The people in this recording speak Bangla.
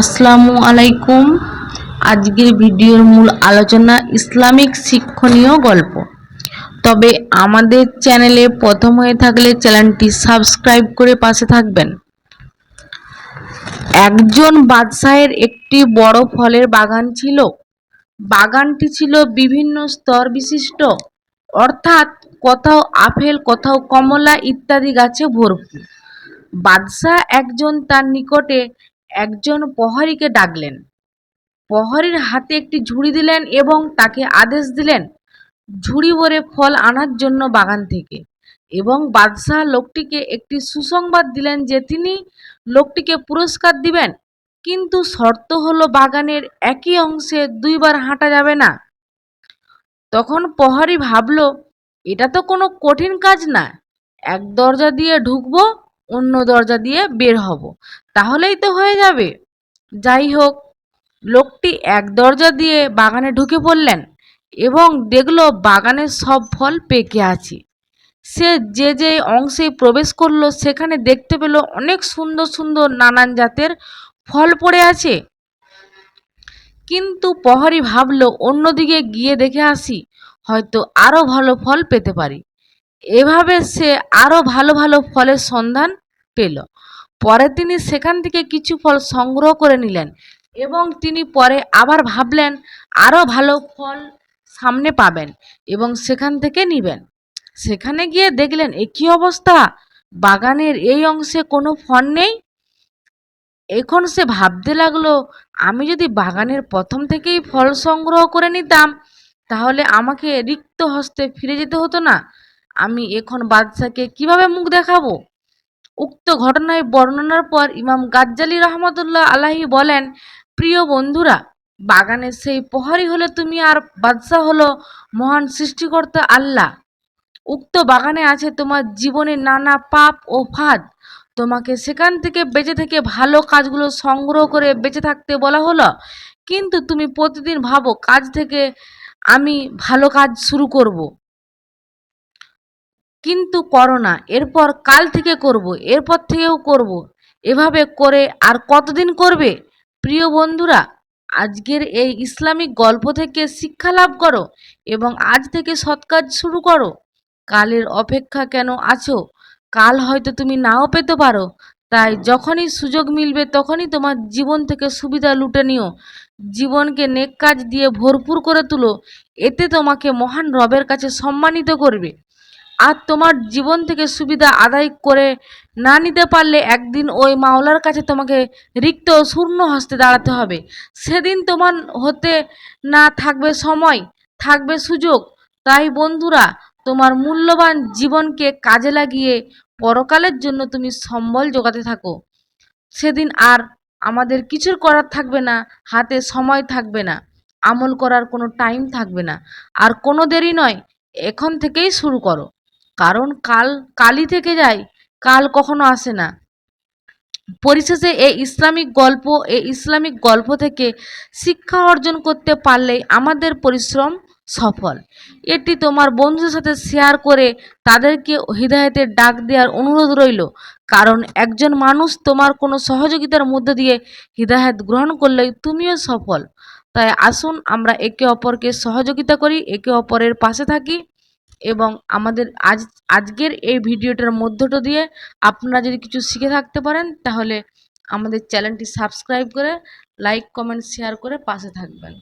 আসসালামু আলাইকুম। আজকের ভিডিওর মূল আলোচনা ইসলামিক শিক্ষণীয় গল্প। তবে আমাদের চ্যানেলে প্রথম হয়ে থাকলে চ্যানেলটি সাবস্ক্রাইব করে পাশে থাকবেন। একজন বাদশাহের একটি বড় ফলের বাগান ছিল। বাগানটি ছিল বিভিন্ন স্তর বিশিষ্ট। অর্থাৎ কোথাও আপেল, কোথাও কমলা ইত্যাদি গাছে ভরপুর। বাদশাহ একজন তার নিকটে একজন প্রহরীকে ডাকলেন। প্রহরীর হাতে একটি ঝুড়ি দিলেন এবং তাকে আদেশ দিলেন, ঝুড়ি ভরে ফল আনার জন্য বাগান থেকে। এবং বাদশাহ লোকটিকে একটি সুসংবাদ দিলেন যে তিনি লোকটিকে পুরস্কার দিবেন, কিন্তু শর্ত হলো বাগানের একই অংশে দুইবার হাঁটা যাবে না। তখন প্রহরী ভাবল, এটা তো কোনো কঠিন কাজ না, এক দরজা দিয়ে ঢুকবো অন্য দরজা দিয়ে বের হব। তাহলেই তো হয়ে যাবে। যাই হোক, লোকটি এক দরজা দিয়ে বাগানে ঢুকে পড়লেন এবং দেখল বাগানের সব ফল পেকে আছে। সে যে যে অংশে প্রবেশ করল, সেখানে দেখতে পেল অনেক সুন্দর সুন্দর নানান জাতের ফল পড়ে আছে। কিন্তু প্রহরী ভাবলো, অন্যদিকে গিয়ে দেখে আসি, হয়তো আরও ভালো ফল পেতে পারি। এভাবে সে আরও ভালো ভালো ফলের সন্ধান পেল। পরে তিনি সেখান থেকে কিছু ফল সংগ্রহ করে নিলেন এবং তিনি পরে আবার ভাবলেন আরও ভালো ফল সামনে পাবেন এবং সেখান থেকে নিবেন। সেখানে গিয়ে দেখলেন, এ কী অবস্থা? বাগানের এই অংশে কোনো ফল নেই? এখন সে ভাবতে লাগল, আমি যদি বাগানের প্রথম থেকেই ফল সংগ্রহ করে নিতাম, তাহলে আমাকে রিক্ত হস্তে ফিরে যেতে হতো না। আমি এখন বাদশাকে কীভাবে মুখ দেখাবো? উক্ত ঘটনায় বর্ণনার পর ইমাম গাজ্জালি রহমতুল্লাহ আলাহি বলেন, প্রিয় বন্ধুরা, বাগানের সেই প্রহরী হলে তুমি আর বাদশাহ হলো মহান সৃষ্টিকর্তা আল্লাহ। উক্ত বাগানে আছে তোমার জীবনের নানা পাপ ও ফাঁদ। তোমাকে সেখান থেকে বেঁচে থেকে ভালো কাজগুলো সংগ্রহ করে বেঁচে থাকতে বলা হলো। কিন্তু তুমি প্রতিদিন ভাবো, কাজ থেকে আমি ভালো কাজ শুরু করব। কিন্তু করো না। এরপর কাল থেকে করব, এরপর থেকেও করব। এভাবে করে আর কতদিন করবে? প্রিয় বন্ধুরা, আজকের এই ইসলামিক গল্প থেকে শিক্ষা লাভ করো এবং আজ থেকে সৎ কাজ শুরু করো। কালের অপেক্ষা কেন আছো? কাল হয়তো তুমি নাও পেতে পারো। তাই যখনই সুযোগ মিলবে তখনই তোমার জীবন থেকে সুবিধা লুটে নিও। জীবনকে নেক কাজ দিয়ে ভরপুর করে তুলো। এতে তোমাকে মহান রবের কাছে সম্মানিত করবে। আর তোমার জীবন থেকে সুবিধা আদায় করে না নিতে পারলে একদিন ওই মাওলার কাছে তোমাকে রিক্ত ও শূন্য হস্তে দাঁড়াতে হবে। সেদিন তোমার হতে না থাকবে সময়, থাকবে সুযোগ। তাই বন্ধুরা, তোমার মূল্যবান জীবনকে কাজে লাগিয়ে পরকালের জন্য তুমি সম্বল জোগাতে থাকো। সেদিন আর আমাদের কিছুর করার থাকবে না, হাতে সময় থাকবে না, আমল করার কোনো টাইম থাকবে না। আর কোনো দেরি নয়, এখন থেকেই শুরু করো। কারণ কাল, কালই থেকে যায়, কাল কখনো আসে না। পরিশেষে এই ইসলামিক গল্প এই ইসলামিক গল্প থেকে শিক্ষা অর্জন করতে পারলেই আমাদের পরিশ্রম সফল। এটি তোমার বন্ধুদের সাথে শেয়ার করে তাদেরকে হৃদায়তের ডাক দেওয়ার অনুরোধ রইল। কারণ একজন মানুষ তোমার কোনো সহযোগিতার মধ্য দিয়ে হৃদায়ত গ্রহণ করলেই তুমিও সফল। তাই আসুন আমরা একে অপরকে সহযোগিতা করি, একে অপরের পাশে থাকি। এবং আমাদের আজ, আজকের এই ভিডিওটার মধ্যটা দিয়ে আপনারা যদি কিছু শিখে থাকতে পারেন, তাহলে আমাদের চ্যানেলটি সাবস্ক্রাইব করে, লাইক, কমেন্ট, শেয়ার করে পাশে থাকবেন।